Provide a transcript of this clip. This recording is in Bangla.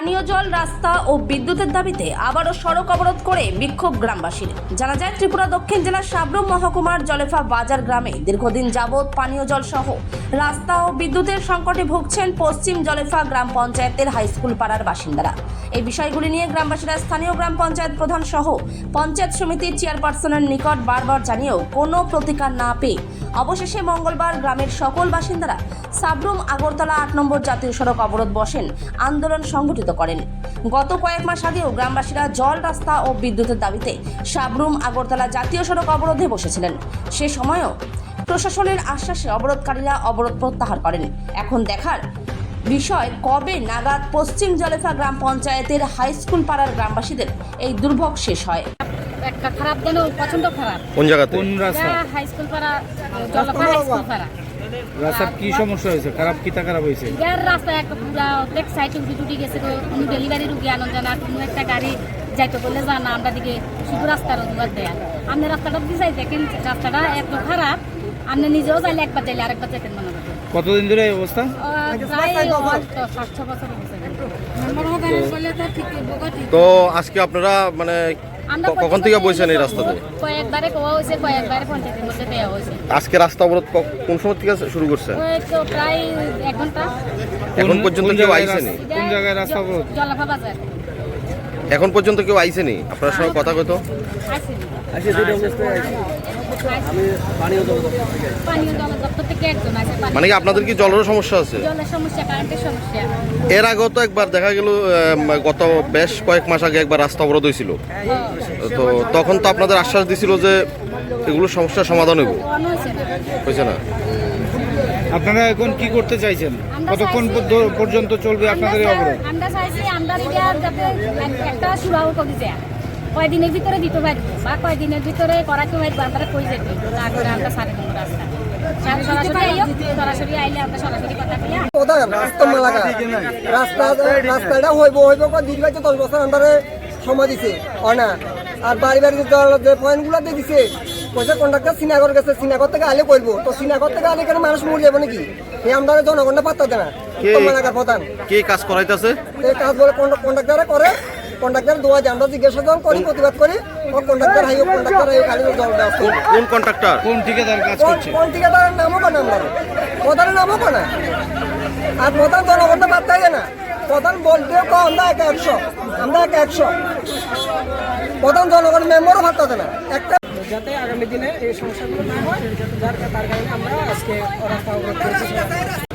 পানীয় জল, রাস্তা ও বিদ্যুতের দাবিতে আবারও সড়ক অবরোধ করে বিক্ষোভ গ্রামবাসীর। জানা যায়, ত্রিপুরা দক্ষিণ জেলার সাবরুম মহকুমার জলেফা বাজার গ্রামে দীর্ঘদিন যাবৎ পানীয় জল সহ রাস্তা ও বিদ্যুতের সংকটে ভুগছেন পশ্চিম জলেফা গ্রাম পঞ্চায়েতের হাই স্কুল পাড়ার বাসিন্দারা। এই বিষয়গুলি নিয়ে গ্রামবাসীরা স্থানীয় গ্রাম পঞ্চায়েত প্রধান সহ পঞ্চায়েত সমিতির চেয়ারপারসনের নিকট বারবার জানিয়েও কোনো প্রতিকার না পেয়ে অবশেষে মঙ্গলবার গ্রামের সকল বাসিন্দারা সাবরুম আগরতলা আট নম্বর জাতীয় সড়ক অবরোধ বসেন। আন্দোলন সংগঠিত করেন। গত কয়েক মাস আগেও গ্রামবাসীরা জল রাস্তা ও বিদ্যুতের দাবিতে সাবরুম আগরতলা জাতীয় সড়ক অবরোধে বসেছিলেন। সে সময়ও প্রশাসনের আশ্বাসে অবরোধকারীরা অবরোধ প্রত্যাহার করেন। এখন দেখার বিষয় কবে নাগাদ পশ্চিম জলেফা গ্রাম পঞ্চায়েতের হাই স্কুল পাড়ার গ্রামবাসীদের এই দুর্ভোগ শেষ হয়? একটা খারাপ যেন প্রচণ্ড খারাপ। কোন জায়গাতে কোন রাস্তা? হাই স্কুল পাড়া জলপা হাই স্কুল পাড়া। রাস্তার কি সমস্যা হয়েছে? খারাপ কিতা খারাপ হয়েছে? ইয়ার রাস্তা একটা পুরা অর্ধেক সাইড উঠি টুটি গেছে তো কোনো ডেলিভারি রুগী আনন্দ জানা আর কোনো একটা গাড়ি যাইতে বললে যা না আমরা দিকে শুধু রাস্তার অজুহাত দেয়া। আপনি রাস্তাটা দিয়ে যাই দেখেন রাস্তাটা এত খারাপ আপনি নিজেও যাইলে একবার যাইলে আরেকবার যেতেন মনে করেন কতদিন ধরে এই অবস্থা? আহ, প্রায় হয়তো ষাট ছ বছর। হয়েছে। তো আজকে আপনারা মানে ক- কখন থেকে বলছেন এই রাস্তাতে? কয়েকবারে কোয়া হয়েছে কয়েকবারে পঞ্চায়েতের মধ্যে দেওয়া হয়েছে। আজকে রাস্তা অবরোধ কোন সময় থেকে শুরু করছে? প্রায় এক ঘণ্টা। এখন পর্যন্ত কেউ আইসেনি? কোন জায়গায় রাস্তা অবরোধ? জলাফা বাজার এখন পর্যন্ত কেউ আইসেনি? আপনার সঙ্গে কথা কত আসেনি আচ্ছা পানীয় মানে কি আপনাদের কি জলের সমস্যা আছে? জলের সমস্যা কারেন্টের সমস্যা। এর আগেও তো একবার দেখা গেল গত বেশ কয়েক মাস আগে একবার রাস্তা অবরোধ হয়েছিল। তো তখন তো আপনাদের আশ্বাস দিছিল যে এগুলো সমস্যার সমাধান হইব। হয়েছে না? আপনারা এখন কি করতে চাইছেন? কতক্ষণ পর্যন্ত চলবে আপনাদের অবরোধ? আমরা চাইছি আমরা একটা সুরাহ করে দেয় কয়দিনের ভিতরে দিতে পারব বা কয়দিনের ভিতরে করাতে পারব আমরা কই যেতে? না করে আমরা সাড়ে তিন রাস্তা রাস্তাটা হইব হইব দশ বছর আন্ডারে সময় দিছে। অনা আর বাড়ি বাড়ি জল যে পয়েন্টগুলো দিয়ে দিছে পয়সা কন্ট্রাক্টর সিনাগর গেছে সিনাগর থেকে আলে করব তো সিনাগর থেকে আলে কেন মানুষ মরে যাবে নাকি? এই আমরা জনগণটা পাত্তা দেয় না। প্রধান। কে কাজ করাইতেছে? এই কাজ বলে কন্ট্রাক্টারে করে। কন্ট্রাক্টার দোয়া যায় আমরা জিজ্ঞাসা যখন করি প্রতিবাদ করি ও কন্ট্রাক্টার হাইও কন্ট্রাক্টার হাইও খালি জল দেওয়া কোন কোন কন্ট্রাক্টর কোন ঠিকাদার কাজ করছে? কোন ঠিকাদারের নামও কেন আমরা? প্রধানের নামও কেন আর প্রধান জনগণটা পাত্তাই দেয় না। প্রধান বলতেও কো আমরা এক একশো আমরা এক একশো। প্রধান জনগণ মেম্বারও পাত্তা দেয় না। একটা যাতে আগামী দিনে এই সমস্যাগুলো না হয় যার তার কারণে আমরা আজকে রাস্তা অবরোধ করেছি।